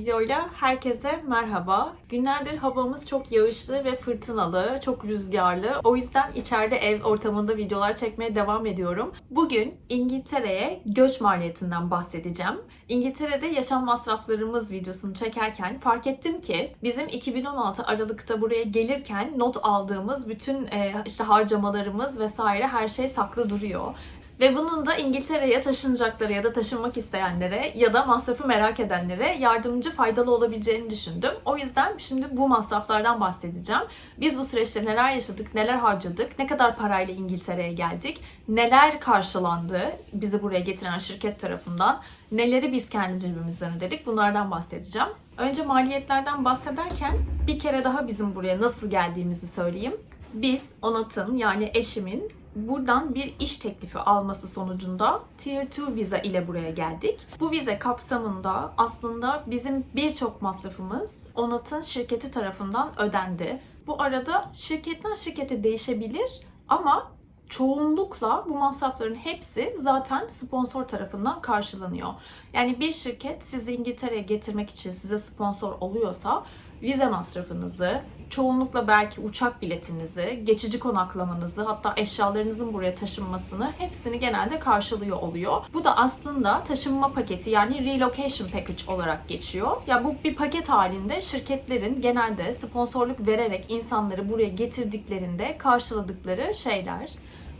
videoyla herkese merhaba. Günlerdir havamız çok yağışlı ve fırtınalı, çok rüzgarlı. O yüzden içeride ev ortamında videolar çekmeye devam ediyorum. Bugün İngiltere'ye göç maliyetinden bahsedeceğim. İngiltere'de yaşam masraflarımız videosunu çekerken fark ettim ki bizim 2016 Aralık'ta buraya gelirken not aldığımız bütün e, işte harcamalarımız vesaire her şey saklı duruyor. Ve bunun da İngiltere'ye taşınacaklara ya da taşınmak isteyenlere ya da masrafı merak edenlere yardımcı faydalı olabileceğini düşündüm. O yüzden şimdi bu masraflardan bahsedeceğim. Biz bu süreçte neler yaşadık, neler harcadık, ne kadar parayla İngiltere'ye geldik, neler karşılandı bizi buraya getiren şirket tarafından, neleri biz kendi cebimizden ödedik bunlardan bahsedeceğim. Önce maliyetlerden bahsederken bir kere daha bizim buraya nasıl geldiğimizi söyleyeyim. Biz Onat'ın yani eşimin buradan bir iş teklifi alması sonucunda Tier 2 viza ile buraya geldik. Bu vize kapsamında aslında bizim birçok masrafımız Onat'ın şirketi tarafından ödendi. Bu arada şirketten şirkete değişebilir ama çoğunlukla bu masrafların hepsi zaten sponsor tarafından karşılanıyor. Yani bir şirket sizi İngiltere'ye getirmek için size sponsor oluyorsa vize masrafınızı, çoğunlukla belki uçak biletinizi, geçici konaklamanızı, hatta eşyalarınızın buraya taşınmasını hepsini genelde karşılıyor oluyor. Bu da aslında taşınma paketi yani relocation package olarak geçiyor. Ya bu bir paket halinde şirketlerin genelde sponsorluk vererek insanları buraya getirdiklerinde karşıladıkları şeyler.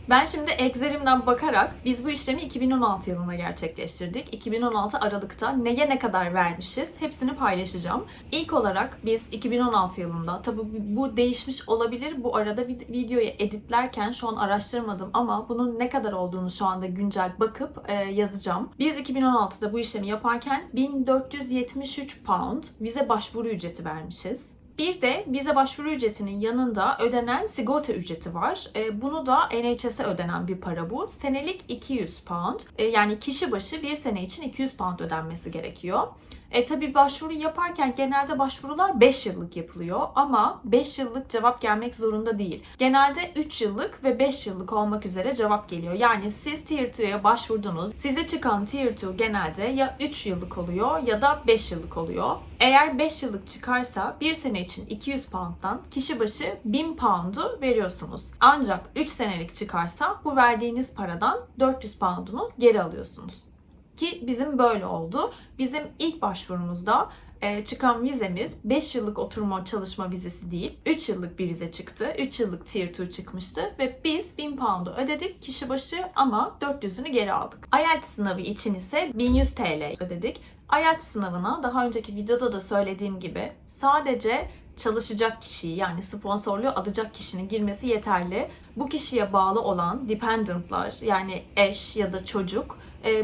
Ben şimdi Excel'imden bakarak biz bu işlemi 2016 yılında gerçekleştirdik. 2016 Aralık'ta neye ne kadar vermişiz hepsini paylaşacağım. İlk olarak biz 2016 yılında tabi bu değişmiş olabilir. Bu arada bir videoyu editlerken şu an araştırmadım ama bunun ne kadar olduğunu şu anda güncel bakıp e, yazacağım. Biz 2016'da bu işlemi yaparken 1473 pound vize başvuru ücreti vermişiz. Bir de vize başvuru ücretinin yanında ödenen sigorta ücreti var. E, bunu da NHS'e ödenen bir para bu. Senelik 200 pound. E, yani kişi başı bir sene için 200 pound ödenmesi gerekiyor. E tabi başvuru yaparken genelde başvurular 5 yıllık yapılıyor ama 5 yıllık cevap gelmek zorunda değil. Genelde 3 yıllık ve 5 yıllık olmak üzere cevap geliyor. Yani siz Tier 2'ye başvurdunuz. Size çıkan Tier 2 genelde ya 3 yıllık oluyor ya da 5 yıllık oluyor. Eğer 5 yıllık çıkarsa bir sene için 200 pound'dan kişi başı 1000 pound'u veriyorsunuz. Ancak 3 senelik çıkarsa bu verdiğiniz paradan 400 pound'unu geri alıyorsunuz. Ki bizim böyle oldu. Bizim ilk başvurumuzda e, çıkan vizemiz 5 yıllık oturma çalışma vizesi değil, 3 yıllık bir vize çıktı. 3 yıllık Tier 2 çıkmıştı ve biz 1000 pound'u ödedik kişi başı ama 400'ünü geri aldık. IELTS sınavı için ise 1100 TL ödedik. IELTS sınavına daha önceki videoda da söylediğim gibi sadece çalışacak kişiyi yani sponsorluğu alacak kişinin girmesi yeterli. Bu kişiye bağlı olan dependentlar yani eş ya da çocuk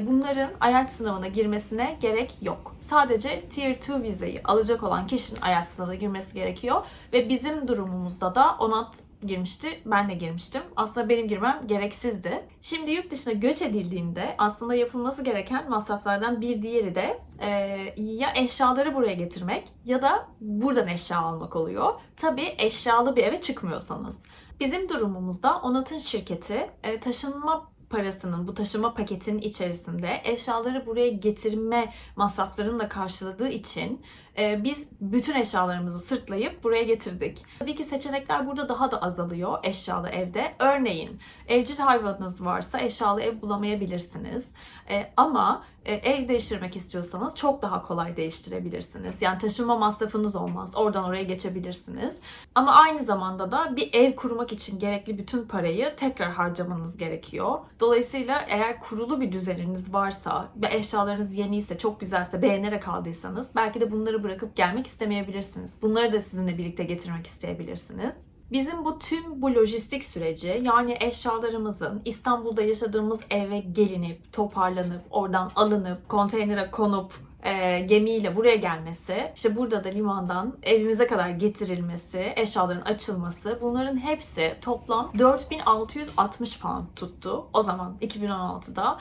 bunların IELTS sınavına girmesine gerek yok. Sadece Tier 2 vizeyi alacak olan kişinin IELTS sınavına girmesi gerekiyor ve bizim durumumuzda da ONAT girmişti. Ben de girmiştim. Aslında benim girmem gereksizdi. Şimdi yurt dışına göç edildiğinde aslında yapılması gereken masraflardan bir diğeri de e, ya eşyaları buraya getirmek ya da buradan eşya almak oluyor. Tabii eşyalı bir eve çıkmıyorsanız. Bizim durumumuzda Onat'ın şirketi e, taşınma parasının bu taşıma paketinin içerisinde eşyaları buraya getirme masraflarını da karşıladığı için e, biz bütün eşyalarımızı sırtlayıp buraya getirdik. Tabii ki seçenekler burada daha da azalıyor eşyalı evde. Örneğin evcil hayvanınız varsa eşyalı ev bulamayabilirsiniz. E, ama e, ev değiştirmek istiyorsanız çok daha kolay değiştirebilirsiniz. Yani taşınma masrafınız olmaz. Oradan oraya geçebilirsiniz. Ama aynı zamanda da bir ev kurmak için gerekli bütün parayı tekrar harcamanız gerekiyor. Dolayısıyla eğer kurulu bir düzeniniz varsa ve eşyalarınız yeniyse, çok güzelse, beğenerek aldıysanız belki de bunları bırakıp gelmek istemeyebilirsiniz. Bunları da sizinle birlikte getirmek isteyebilirsiniz. Bizim bu tüm bu lojistik süreci yani eşyalarımızın İstanbul'da yaşadığımız eve gelinip, toparlanıp, oradan alınıp, konteynere konup, e, gemiyle buraya gelmesi, işte burada da limandan evimize kadar getirilmesi, eşyaların açılması bunların hepsi toplam 4660 pound tuttu o zaman 2016'da.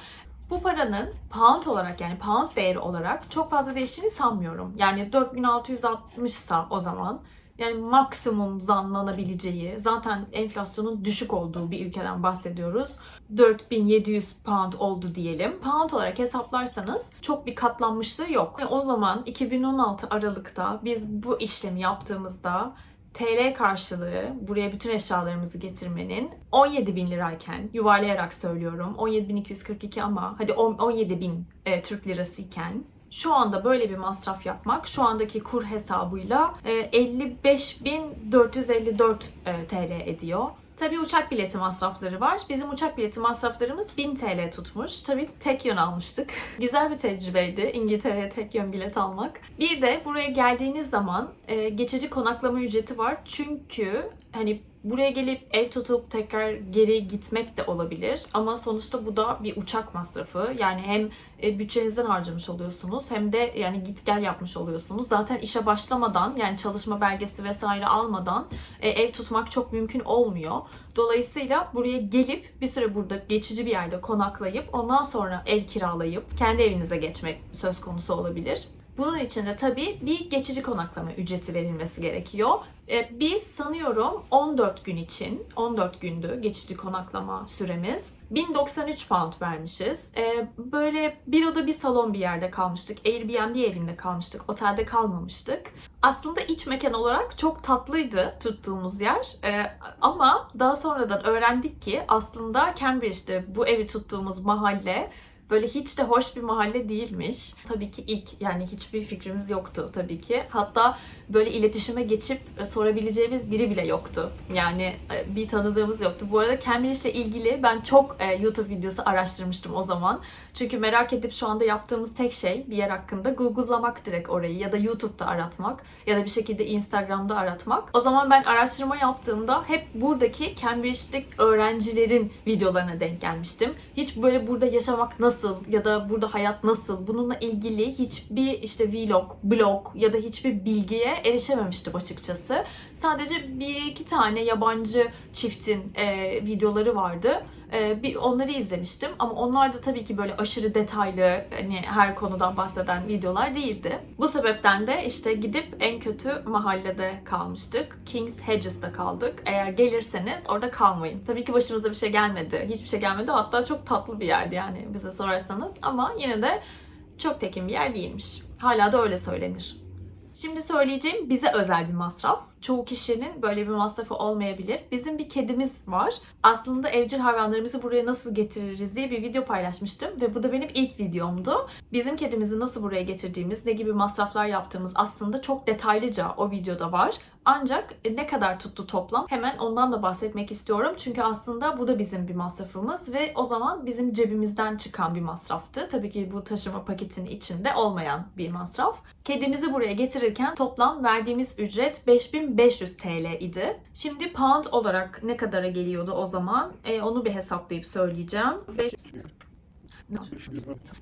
Bu paranın pound olarak yani pound değeri olarak çok fazla değiştiğini sanmıyorum. Yani 4660 ise o zaman Yani maksimum zamlanabileceği, zaten enflasyonun düşük olduğu bir ülkeden bahsediyoruz. 4700 pound oldu diyelim. Pound olarak hesaplarsanız çok bir katlanmışlığı yok. Yani o zaman 2016 Aralık'ta biz bu işlemi yaptığımızda TL karşılığı buraya bütün eşyalarımızı getirmenin 17 bin lirayken yuvarlayarak söylüyorum 17.242 ama hadi 17 bin e, Türk lirası iken şu anda böyle bir masraf yapmak şu andaki kur hesabıyla e, 55.454 e, TL ediyor. Tabii uçak bileti masrafları var. Bizim uçak bileti masraflarımız 1000 TL tutmuş. Tabii tek yön almıştık. Güzel bir tecrübeydi İngiltere'ye tek yön bilet almak. Bir de buraya geldiğiniz zaman e, geçici konaklama ücreti var. Çünkü hani buraya gelip ev tutup tekrar geri gitmek de olabilir. Ama sonuçta bu da bir uçak masrafı. Yani hem e, bütçenizden harcamış oluyorsunuz hem de yani git gel yapmış oluyorsunuz. Zaten işe başlamadan yani çalışma belgesi vesaire almadan e, ev tutmak çok mümkün olmuyor. Dolayısıyla buraya gelip bir süre burada geçici bir yerde konaklayıp ondan sonra ev kiralayıp kendi evinize geçmek söz konusu olabilir. Bunun için de tabii bir geçici konaklama ücreti verilmesi gerekiyor. Ee, Biz sanıyorum 14 gün için, 14 gündü geçici konaklama süremiz. 1093 pound vermişiz. Ee, Böyle bir oda bir salon bir yerde kalmıştık. Airbnb evinde kalmıştık. Otelde kalmamıştık. Aslında iç mekan olarak çok tatlıydı tuttuğumuz yer. Ee, Ama daha sonradan öğrendik ki aslında Cambridge'de bu evi tuttuğumuz mahalle böyle hiç de hoş bir mahalle değilmiş. Tabii ki ilk yani hiçbir fikrimiz yoktu tabii ki. Hatta böyle iletişime geçip sorabileceğimiz biri bile yoktu. Yani e, bir tanıdığımız yoktu. Bu arada Cambridge ilgili ben çok e, YouTube videosu araştırmıştım o zaman. Çünkü merak edip şu anda yaptığımız tek şey bir yer hakkında Google'lamak direkt orayı ya da YouTube'da aratmak ya da bir şekilde Instagram'da aratmak. O zaman ben araştırma yaptığımda hep buradaki Cambridge'deki öğrencilerin videolarına denk gelmiştim. Hiç böyle burada yaşamak nasıl ya da burada hayat nasıl bununla ilgili hiçbir işte vlog, blog ya da hiçbir bilgiye erişememiştim açıkçası. Sadece bir iki tane yabancı çiftin e, videoları vardı. E, bir onları izlemiştim ama onlar da tabii ki böyle aşırı detaylı hani her konudan bahseden videolar değildi. Bu sebepten de işte gidip en kötü mahallede kalmıştık. King's Hedges'ta kaldık. Eğer gelirseniz orada kalmayın. Tabii ki başımıza bir şey gelmedi. Hiçbir şey gelmedi. Hatta çok tatlı bir yerdi yani bize sorarsanız. Ama yine de çok tekin bir yer değilmiş. Hala da öyle söylenir. Şimdi söyleyeceğim bize özel bir masraf. Çoğu kişinin böyle bir masrafı olmayabilir. Bizim bir kedimiz var. Aslında evcil hayvanlarımızı buraya nasıl getiririz diye bir video paylaşmıştım ve bu da benim ilk videomdu. Bizim kedimizi nasıl buraya getirdiğimiz, ne gibi masraflar yaptığımız aslında çok detaylıca o videoda var. Ancak ne kadar tuttu toplam hemen ondan da bahsetmek istiyorum. Çünkü aslında bu da bizim bir masrafımız ve o zaman bizim cebimizden çıkan bir masraftı. Tabii ki bu taşıma paketinin içinde olmayan bir masraf. Kedimizi buraya getirirken toplam verdiğimiz ücret 5500 TL idi. Şimdi pound olarak ne kadara geliyordu o zaman? E, onu bir hesaplayıp söyleyeceğim.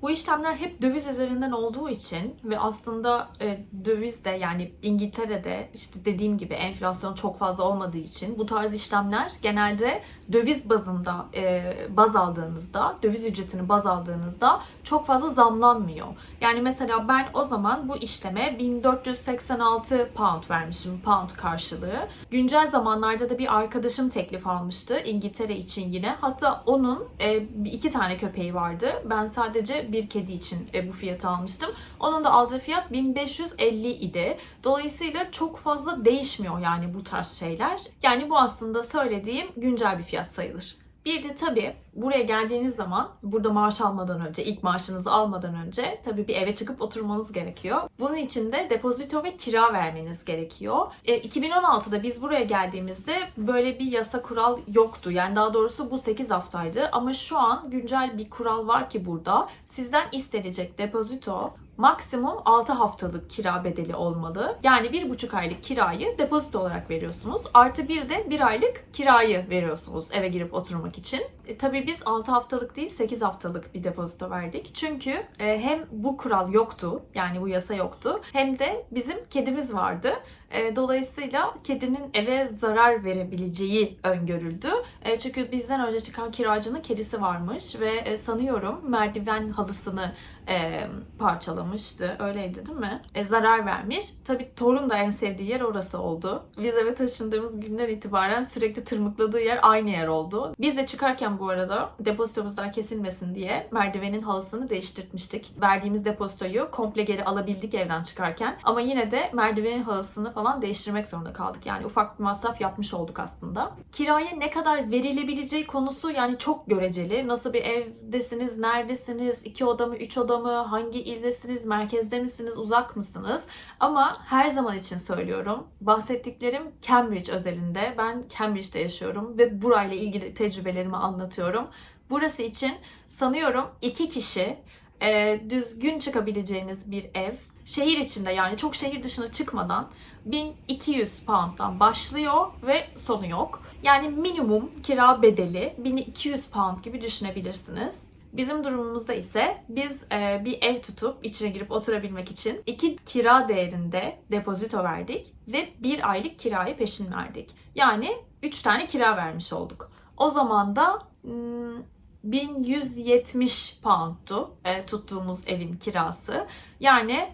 Bu işlemler hep döviz üzerinden olduğu için ve aslında e, döviz de yani İngiltere'de işte dediğim gibi enflasyon çok fazla olmadığı için bu tarz işlemler genelde döviz bazında e, baz aldığınızda, döviz ücretini baz aldığınızda çok fazla zamlanmıyor. Yani mesela ben o zaman bu işleme 1486 pound vermişim pound karşılığı. Güncel zamanlarda da bir arkadaşım teklif almıştı İngiltere için yine. Hatta onun e, iki tane köpeği vardı. Ben sadece bir kedi için e, bu fiyatı almıştım. Onun da aldığı fiyat 1550 idi. Dolayısıyla çok fazla değişmiyor yani bu tarz şeyler. Yani bu aslında söylediğim güncel bir fiyat sayılır. Bir de tabii buraya geldiğiniz zaman burada maaş almadan önce, ilk maaşınızı almadan önce tabii bir eve çıkıp oturmanız gerekiyor. Bunun için de depozito ve kira vermeniz gerekiyor. E, 2016'da biz buraya geldiğimizde böyle bir yasa kural yoktu. Yani daha doğrusu bu 8 haftaydı ama şu an güncel bir kural var ki burada sizden istenecek depozito maksimum 6 haftalık kira bedeli olmalı. Yani 1,5 aylık kirayı depozito olarak veriyorsunuz. Artı bir de 1 aylık kirayı veriyorsunuz eve girip oturmak için. E, tabii biz 6 haftalık değil 8 haftalık bir depozito verdik. Çünkü e, hem bu kural yoktu yani bu yasa yoktu hem de bizim kedimiz vardı. E, dolayısıyla kedinin eve zarar verebileceği öngörüldü. E, çünkü bizden önce çıkan kiracının kedisi varmış ve e, sanıyorum merdiven halısını e, parçalamıştı. Öyleydi değil mi? E, zarar vermiş. Tabii torun da en sevdiği yer orası oldu. Biz eve taşındığımız günden itibaren sürekli tırmıkladığı yer aynı yer oldu. Biz de çıkarken bu arada depozitomuzdan kesilmesin diye merdivenin halısını değiştirtmiştik. Verdiğimiz depozitoyu komple geri alabildik evden çıkarken. Ama yine de merdivenin halısını falan değiştirmek zorunda kaldık. Yani ufak bir masraf yapmış olduk aslında. Kiraya ne kadar verilebileceği konusu yani çok göreceli. Nasıl bir evdesiniz, neredesiniz, iki oda mı, üç oda mı, hangi ildesiniz, merkezde misiniz, uzak mısınız? Ama her zaman için söylüyorum. Bahsettiklerim Cambridge özelinde. Ben Cambridge'de yaşıyorum ve burayla ilgili tecrübelerimi anlatıyorum. Burası için sanıyorum iki kişi e, düzgün çıkabileceğiniz bir ev. Şehir içinde yani çok şehir dışına çıkmadan 1200 pound'dan başlıyor ve sonu yok. Yani minimum kira bedeli 1200 pound gibi düşünebilirsiniz. Bizim durumumuzda ise biz e, bir ev tutup içine girip oturabilmek için iki kira değerinde depozito verdik ve bir aylık kirayı peşin verdik. Yani 3 tane kira vermiş olduk. O zaman da hmm, 1170 pound'tu e, tuttuğumuz evin kirası. Yani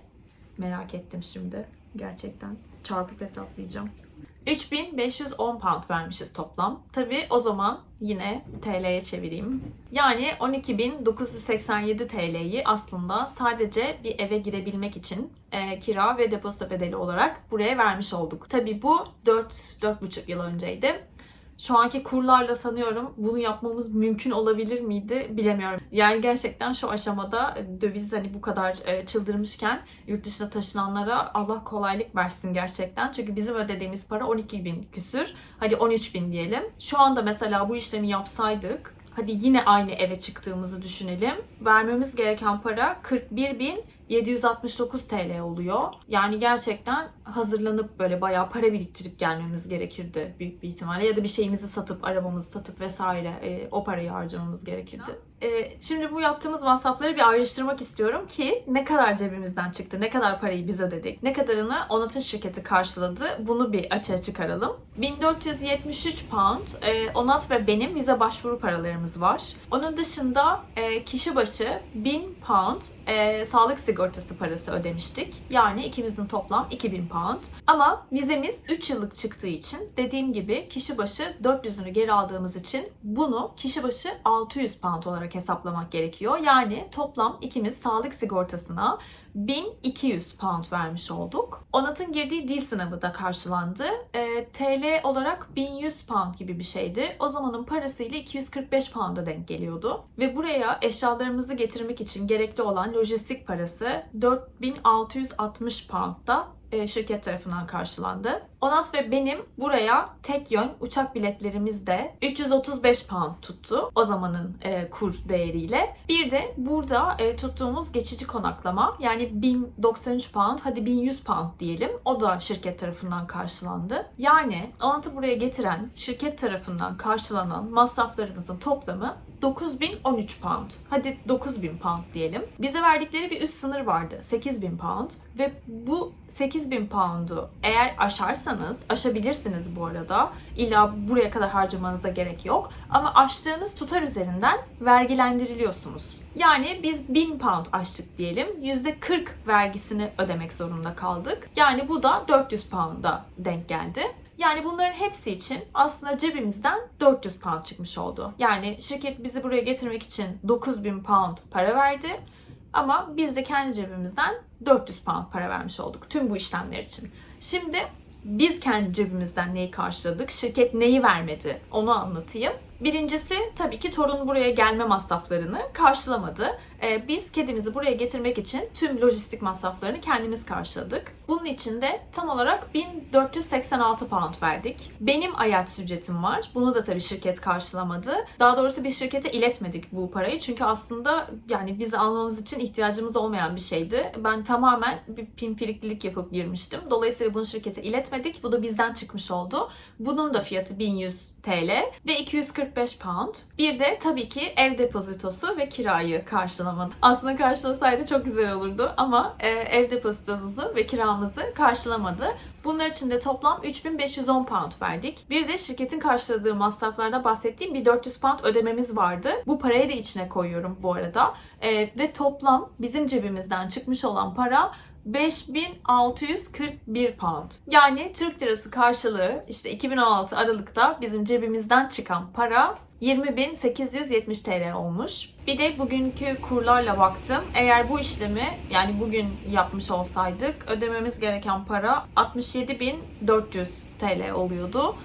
merak ettim şimdi gerçekten çarpıp hesaplayacağım. 3510 pound vermişiz toplam. Tabi o zaman yine TL'ye çevireyim. Yani 12.987 TL'yi aslında sadece bir eve girebilmek için e, kira ve depozito bedeli olarak buraya vermiş olduk. Tabi bu 4-4,5 yıl önceydi. Şu anki kurlarla sanıyorum bunu yapmamız mümkün olabilir miydi bilemiyorum. Yani gerçekten şu aşamada döviz hani bu kadar e, çıldırmışken yurt dışına taşınanlara Allah kolaylık versin gerçekten. Çünkü bizim ödediğimiz para 12 bin küsür. Hadi 13 bin diyelim. Şu anda mesela bu işlemi yapsaydık hadi yine aynı eve çıktığımızı düşünelim. Vermemiz gereken para 41 bin 769 TL oluyor. Yani gerçekten hazırlanıp böyle bayağı para biriktirip gelmemiz gerekirdi büyük bir ihtimalle. Ya da bir şeyimizi satıp, arabamızı satıp vesaire e, o parayı harcamamız gerekirdi. E, şimdi bu yaptığımız masrafları bir ayrıştırmak istiyorum ki ne kadar cebimizden çıktı, ne kadar parayı biz ödedik, ne kadarını Onat'ın şirketi karşıladı bunu bir açığa çıkaralım. 1473 pound e, Onat ve benim vize başvuru paralarımız var. Onun dışında e, kişi başı 1000 pound e, sağlık sigortası parası ödemiştik. Yani ikimizin toplam 2000 pound. Ama vizemiz 3 yıllık çıktığı için dediğim gibi kişi başı 400'ünü geri aldığımız için bunu kişi başı 600 pound olarak hesaplamak gerekiyor. Yani toplam ikimiz sağlık sigortasına 1200 pound vermiş olduk. Onat'ın girdiği dil sınavı da karşılandı. E, TL olarak 1100 pound gibi bir şeydi. O zamanın parasıyla 245 pound'a denk geliyordu. Ve buraya eşyalarımızı getirmek için gerekli olan lojistik parası 4660 pound'da şirket tarafından karşılandı. Onat ve benim buraya tek yön uçak biletlerimiz de 335 pound tuttu o zamanın e, kur değeriyle. Bir de burada e, tuttuğumuz geçici konaklama yani 1093 pound hadi 1100 pound diyelim o da şirket tarafından karşılandı. Yani Onat'ı buraya getiren şirket tarafından karşılanan masraflarımızın toplamı 9013 pound. Hadi 9000 pound diyelim. Bize verdikleri bir üst sınır vardı. 8000 pound. Ve bu 8000 pound'u eğer aşarsanız, aşabilirsiniz bu arada. İlla buraya kadar harcamanıza gerek yok. Ama aştığınız tutar üzerinden vergilendiriliyorsunuz. Yani biz 1000 pound açtık diyelim. %40 vergisini ödemek zorunda kaldık. Yani bu da 400 pound'a denk geldi. Yani bunların hepsi için aslında cebimizden 400 pound çıkmış oldu. Yani şirket bizi buraya getirmek için 9000 pound para verdi. Ama biz de kendi cebimizden 400 pound para vermiş olduk tüm bu işlemler için. Şimdi biz kendi cebimizden neyi karşıladık, şirket neyi vermedi onu anlatayım. Birincisi tabii ki torun buraya gelme masraflarını karşılamadı. Ee, biz kedimizi buraya getirmek için tüm lojistik masraflarını kendimiz karşıladık. Bunun için de tam olarak 1486 pound verdik. Benim IELTS ücretim var. Bunu da tabii şirket karşılamadı. Daha doğrusu bir şirkete iletmedik bu parayı. Çünkü aslında yani vize almamız için ihtiyacımız olmayan bir şeydi. Ben tamamen bir pimpiriklilik yapıp girmiştim. Dolayısıyla bunu şirkete iletmedim etmedik. Bu da bizden çıkmış oldu. Bunun da fiyatı 1100 TL ve 245 pound. Bir de tabii ki ev depozitosu ve kirayı karşılamadı. Aslında karşılasaydı çok güzel olurdu ama e, ev depozitomuzu ve kiramızı karşılamadı. Bunlar için de toplam 3510 pound verdik. Bir de şirketin karşıladığı masraflarda bahsettiğim bir 400 pound ödememiz vardı. Bu parayı da içine koyuyorum bu arada. E, ve toplam bizim cebimizden çıkmış olan para 5641 pound. Yani Türk lirası karşılığı işte 2016 Aralık'ta bizim cebimizden çıkan para 20.870 TL olmuş. Bir de bugünkü kurlarla baktım. Eğer bu işlemi yani bugün yapmış olsaydık ödememiz gereken para 67.400 TL oluyordu.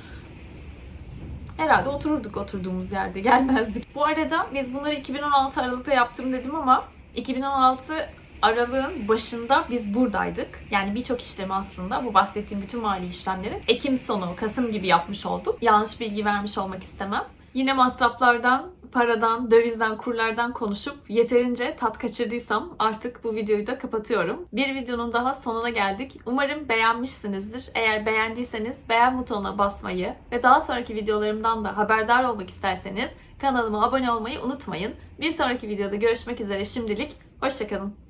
Herhalde otururduk oturduğumuz yerde gelmezdik. Bu arada biz bunları 2016 Aralık'ta yaptım dedim ama 2016 Aralığın başında biz buradaydık. Yani birçok işlemi aslında bu bahsettiğim bütün mali işlemleri Ekim sonu, Kasım gibi yapmış olduk. Yanlış bilgi vermiş olmak istemem. Yine masraflardan, paradan, dövizden, kurlardan konuşup yeterince tat kaçırdıysam artık bu videoyu da kapatıyorum. Bir videonun daha sonuna geldik. Umarım beğenmişsinizdir. Eğer beğendiyseniz beğen butonuna basmayı ve daha sonraki videolarımdan da haberdar olmak isterseniz kanalıma abone olmayı unutmayın. Bir sonraki videoda görüşmek üzere şimdilik. Hoşçakalın.